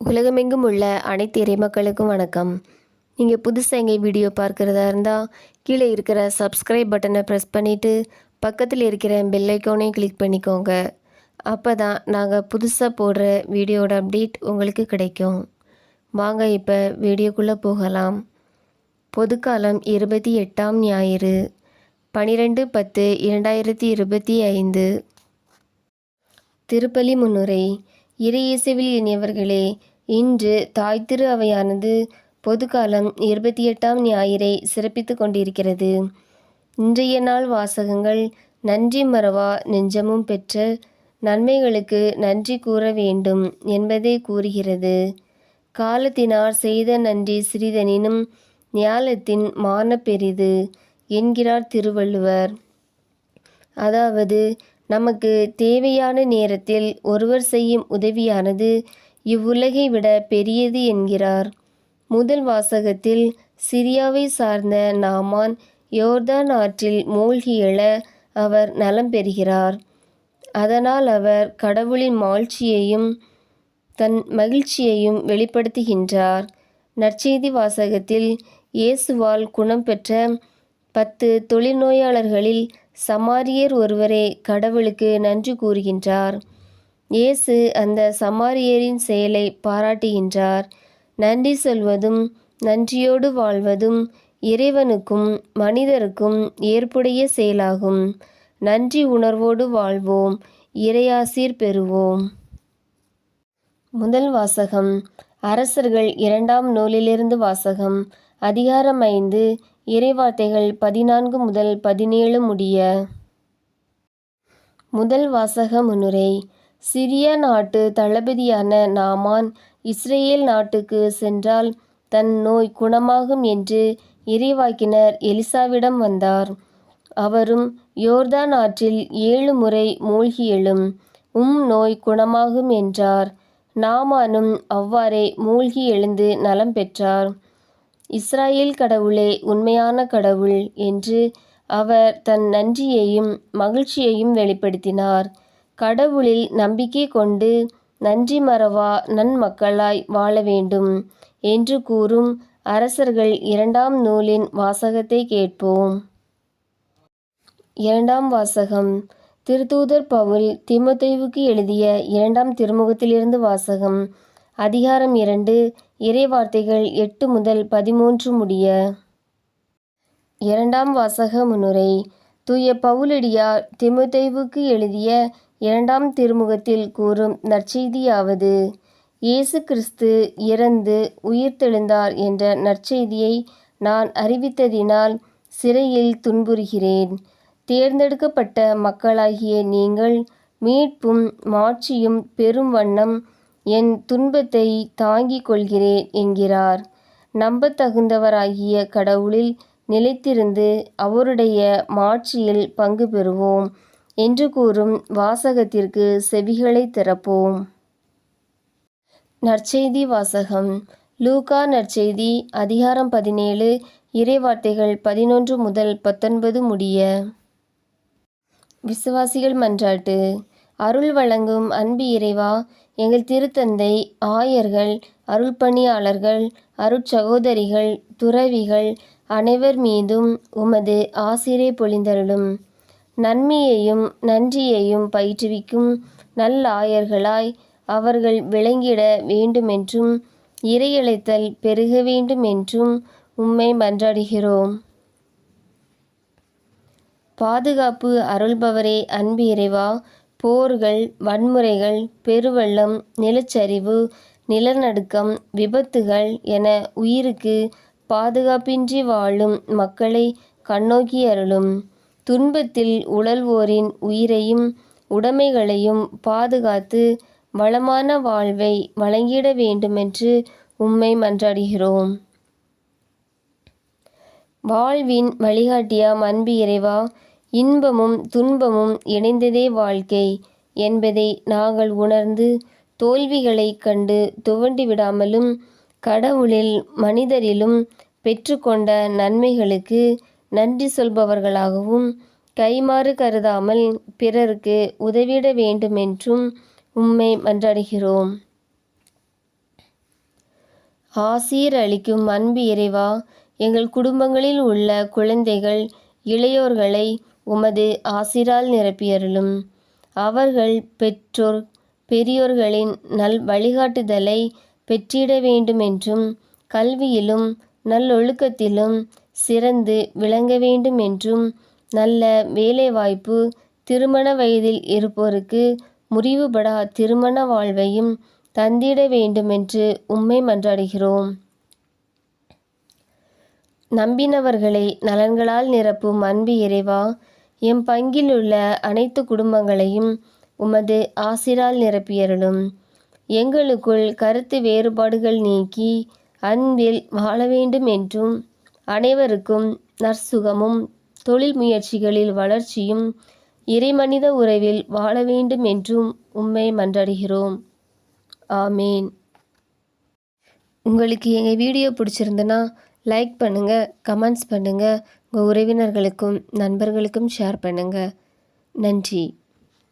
உலகமெங்கும் உள்ள அனைத்து இறைமக்களுக்கும் வணக்கம். நீங்கள் புதுசாக எங்கள் வீடியோ பார்க்குறதா இருந்தால் கீழே இருக்கிற சப்ஸ்கிரைப் பட்டனை ப்ரெஸ் பண்ணிவிட்டு பக்கத்தில் இருக்கிற பெல்லைக்கோனையும் கிளிக் பண்ணிக்கோங்க. அப்போ தான் நாங்கள் புதுசாக போடுற வீடியோட அப்டேட் உங்களுக்கு கிடைக்கும். வாங்க இப்போ வீடியோக்குள்ளே போகலாம். பொதுக்காலம் இருபத்தி எட்டாம் ஞாயிறு பனிரெண்டு பத்து இரண்டாயிரத்தி இருபத்தி ஐந்து. திருப்பலி முன்னுரை இறை இறையேசுவில் இனியவர்களே இன்று தாய் திரு அவையானது பொதுக்காலம் இருபத்தி எட்டாம் ஞாயிறை சிறப்பித்து கொண்டிருக்கிறது. இன்றைய நாள் வாசகங்கள் நன்றி மறவா நெஞ்சமும் பெற்ற நன்மைகளுக்கு நன்றி கூற வேண்டும் என்பதை கூறுகிறது. காலத்தினார் செய்த நன்றி சிறிதனினும் ஞாலத்தின் மான பெரிது என்கிறார் திருவள்ளுவர். அதாவது நமக்கு தேவையான நேரத்தில் ஒருவர் செய்யும் உதவியானது இவ்வுலகை விட பெரியது என்கிறார். முதல் வாசகத்தில் சிரியாவை சார்ந்த நாமான் யோர்தான் ஆற்றில் மூழ்கி எழ அவர் நலம் பெறுகிறார். அதனால் அவர் கடவுளின் மாழ்ச்சியையும் தன் மகிழ்ச்சியையும் வெளிப்படுத்துகின்றார். நற்செய்தி வாசகத்தில் இயேசுவால் குணம் பெற்ற பத்து தொழில்நோயாளர்களில் சமாரியர் ஒருவரே கடவுளுக்கு நன்றி கூறுகின்றார். இயேசு அந்த சமாரியரின் செயலை பாராட்டுகின்றார். நன்றி சொல்வதும் நன்றியோடு வாழ்வதும் இறைவனுக்கும் மனிதருக்கும் ஏற்புடைய செயலாகும். நன்றி உணர்வோடு வாழ்வோம் இறையாசீர் பெறுவோம். முதல் வாசகம் அரசர்கள் இரண்டாம் நூலிலிருந்து வாசகம் அதிகாரம் ஐந்து இறைவார்த்தைகள் பதினான்கு முதல் பதினேழு முடிய. முதல் வாசக முன்னுரை சிரியா நாட்டு தளபதியான நாமான் இஸ்ரேல் நாட்டுக்கு சென்றால் தன் நோய் குணமாகும் என்று இறைவாக்கினர் எலிசாவிடம் வந்தார். அவரும் யோர்தான் ஆற்றில் ஏழு முறை மூழ்கி எழும் உம் நோய் குணமாகும் என்றார். நாமானும் அவ்வாறே மூழ்கி எழுந்து நலம் பெற்றார். இஸ்ராயேல் கடவுளே உண்மையான கடவுள் என்று அவர் தன் நன்றியையும் மகிழ்ச்சியையும் வெளிப்படுத்தினார். கடவுளில் நம்பிக்கை கொண்டு நன்றி மறவா நன்மக்களாய் வாழ வேண்டும் என்று கூறும் அரசர்கள் இரண்டாம் நூலின் வாசகத்தை கேட்போம். இரண்டாம் வாசகம். திருத்தூதர் பவுல் திமுத்தைவுக்கு எழுதிய இரண்டாம் திருமுகத்திலிருந்து வாசகம். அதிகாரம் இரண்டு. இறைவார்த்தைகள் எட்டு முதல் பதிமூன்று முடிய. இரண்டாம் வாசக முன்னுரை தூய பவுலடியார் திமுத்தைவுக்கு எழுதிய இரண்டாம் திருமுகத்தில் கூறும் நற்செய்தியாவது இயேசு கிறிஸ்து இறந்து உயிர்த்தெழுந்தார் என்ற நற்செய்தியை நான் அறிவித்ததினால் சிறையில் துன்புறுகிறேன். தேர்ந்தெடுக்கப்பட்ட மக்களாகிய நீங்கள் மீட்பும் மாட்சியும் பெரும் வண்ணம் என் துன்பத்தை தாங்கிக் கொள்கிறேன் என்கிறார். நம்பத்தகுந்தவராகிய கடவுளில் நிலைத்திருந்து அவருடைய மாட்சியில் பங்கு பெறுவோம். என்று கூறும் வாசகத்திற்கு செவிகளை திறப்போம். நற்செய்தி வாசகம். லூகா நற்செய்தி அதிகாரம் பதினேழு இறைவார்த்தைகள் பதினொன்று முதல் பத்தொன்பது முடிய. விசுவாசிகள் மன்றாட்டு. அருள் வழங்கும் அன்பு இறைவா எங்கள் திருத்தந்தை ஆயர்கள் அருள்பணியாளர்கள் அருட்சகோதரிகள் துறவிகள் அனைவர் மீதும் உமது ஆசிரை பொழிந்தருளும். நன்மையையும் நன்றியையும் பயிற்றுவிக்கும் நல்லாயர்களாய் அவர்கள் விளங்கிட வேண்டுமென்றும் இறையழைத்தல் பெருக வேண்டுமென்றும் உம்மை மன்றாடுகிறோம். பாதுகாப்பு அருள்பவரே அன்பு இறைவா போர்கள் வன்முறைகள் பெருவெள்ளம் நிலச்சரிவு நிலநடுக்கம் விபத்துகள் என உயிருக்கு பாதுகாப்பின்றி வாழும் மக்களை கண்ணோக்கி அருளும். துன்பத்தில் உழல்வோரின் உயிரையும் உடைமைகளையும் பாதுகாத்து வளமான வாழ்வை வழங்கிட வேண்டுமென்று உம்மை மன்றாடுகிறோம். வாழ்வின் வழிகாட்டியாம் அன்பு இறைவா இன்பமும் துன்பமும் இணைந்ததே வாழ்க்கை என்பதை நாங்கள் உணர்ந்து தோல்விகளைக் கண்டு துவண்டு விடாமலும் கடவுளில் மனிதரிலும் பெற்றுக்கொண்ட நன்மைகளுக்கு நன்றி சொல்பவர்களாகவும் கைமாறு கருதாமல் பிறருக்கு உதவிட வேண்டுமென்றும் உம்மை மன்றாடுகிறோம். ஆசீர் அளிக்கும் அன்பு இறைவா எங்கள் குடும்பங்களில் உள்ள குழந்தைகள் இளையோர்களை உமது ஆசிரால் நிரப்பியருளும். அவர்கள் பெற்றோர் பெரியோர்களின் நல் வழிகாட்டுதலை பெற்றிட வேண்டுமென்றும் கல்வியிலும் நல்லொழுக்கத்திலும் சிறந்து விளங்க வேண்டும் என்றும் நல்ல வேலைவாய்ப்பு திருமண வயதில் இருப்போருக்கு முறிவுபடா திருமண வாழ்வையும் தந்திட வேண்டுமென்று உம்மை மன்றாடுகிறோம். நம்பினவர்களை நலன்களால் நிரப்பும் அன்பு இறைவா எம் பங்கிலுள்ள அனைத்து குடும்பங்களையும் உமது ஆசிரால் நிரப்பியருளும். எங்களுக்குள் கருத்து வேறுபாடுகள் நீக்கி அன்பில் வாழ வேண்டும் என்றும் அனைவருக்கும் நற்சுகமும் தொழில் முயற்சிகளில் வளர்ச்சியும் இறைமனித உறவில் வாழ வேண்டும் என்றும் உண்மை மன்றாடுகிறோம். ஆமேன். உங்களுக்கு எங்கள் வீடியோ பிடிச்சிருந்துன்னா லைக் பண்ணுங்கள் கமெண்ட்ஸ் பண்ணுங்கள் உங்கள் உறவினர்களுக்கும் நண்பர்களுக்கும் ஷேர் பண்ணுங்கள் நன்றி.